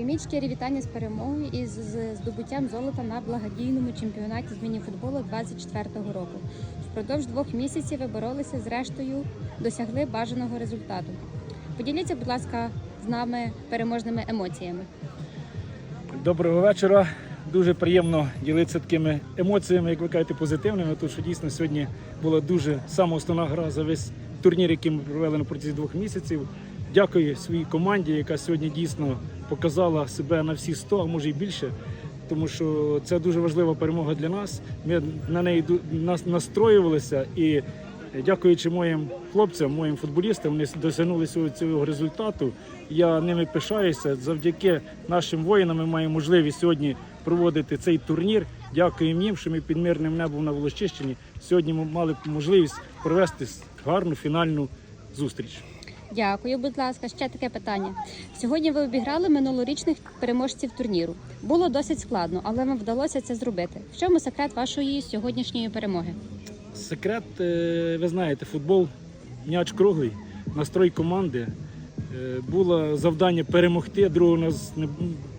Прийміть щирі вітання з перемогою і з здобуттям золота на благодійному чемпіонаті з мініфутболу 24-го року. Впродовж двох місяців ви боролися зрештою, досягли бажаного результату. Поділіться, будь ласка, з нами переможними емоціями. Доброго вечора. Дуже приємно ділитися такими емоціями, як ви кажете, позитивними. Тому що дійсно сьогодні була дуже сама основна гра за весь турнір, який ми провели на протязі двох місяців. Дякую своїй команді, яка сьогодні дійсно показала себе на всі 100, а може і більше. Тому що це дуже важлива перемога для нас. Ми на неї нас настроювалися і дякуючи моїм хлопцям, моїм футболістам, вони досягнули цього, цього результату. Я ними пишаюся. Завдяки нашим воїнам ми маємо можливість сьогодні проводити цей турнір. Дякуємо їм, що ми під мирним небом на Волочищині. Сьогодні ми мали можливість провести гарну фінальну зустріч. Дякую, будь ласка. Ще таке питання. Сьогодні ви обіграли минулорічних переможців турніру. Було досить складно, але вам вдалося це зробити. В чому секрет вашої сьогоднішньої перемоги? Секрет, е, ви знаєте, футбол м'яч круглий, настрой команди. Е, Було завдання перемогти. Другого, у нас не,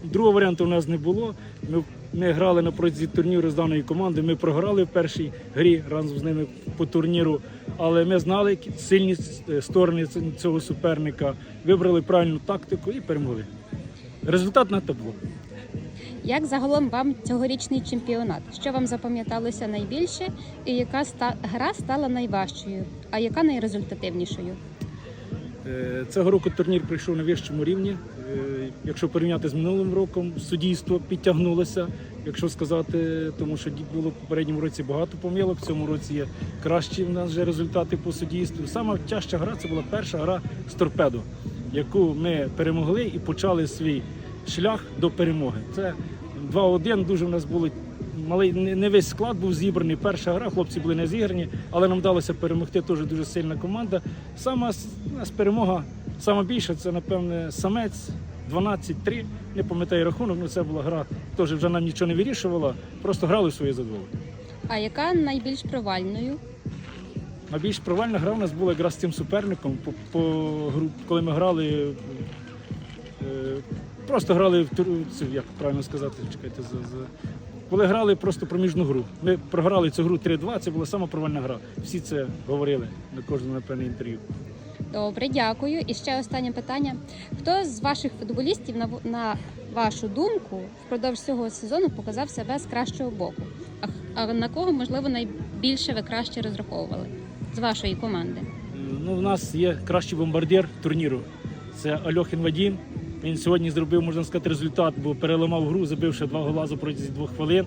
другого варіанту у нас не було. Ми, ми грали на протязі турніру з даною командою. Ми програли в першій грі разом з ними по турніру. Але ми знали сильні е, сторони цього суперника, вибрали правильну тактику і перемогли. Результат на табло. Як загалом вам цьогорічний чемпіонат? Що вам запам'яталося найбільше, і яка ста... гра стала найважчою, а яка найрезультативнішою? Е, Цього року турнір прийшов на вищому рівні. Якщо порівняти з минулим роком, суддівство підтягнулося, якщо сказати, тому що було в попередньому році багато помилок, в цьому році є кращі в нас вже результати по суддівству. Саме тяжча гра це була перша гра з торпедо, яку ми перемогли і почали свій шлях до перемоги. Це 2-1, дуже в нас було малий не весь склад був зібраний. Перша гра, хлопці були не зіграні, але нам вдалося перемогти. Теж дуже сильна команда. Сама нас перемога сама більша, це напевне самець 12-3. Не пам'ятаю рахунок, але це була гра. Теж вже нам нічого не вирішувала, просто грали в своє задоволення. А яка найбільш провальною? Найбільш провальна гра у нас була якраз з цим суперником. По, по коли ми грали, е, просто грали в як правильно сказати, чекайте, за, за, коли грали просто проміжну гру. Ми програли цю гру 3-2, це була сама провальна гра. Всі це говорили на кожному напевне інтерв'ю. Добре, дякую. І ще останнє питання: хто з ваших футболістів, на, на вашу думку, впродовж цього сезону показав себе з кращого боку? А, а на кого можливо найбільше ви краще розраховували з вашої команди? Ну, у нас є кращий бомбардир турніру. Це Альохін Вадім. Він сьогодні зробив, можна сказати, результат, бо переламав гру, забивши два гола протягом двох хвилин.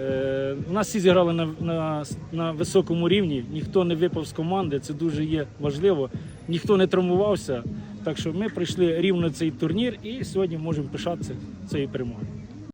Е, у нас всі зіграли на, на, на високому рівні, ніхто не випав з команди, це дуже є важливо. Ніхто не травмувався. Так що ми пройшли рівно цей турнір і сьогодні можемо пишатися цією перемогою.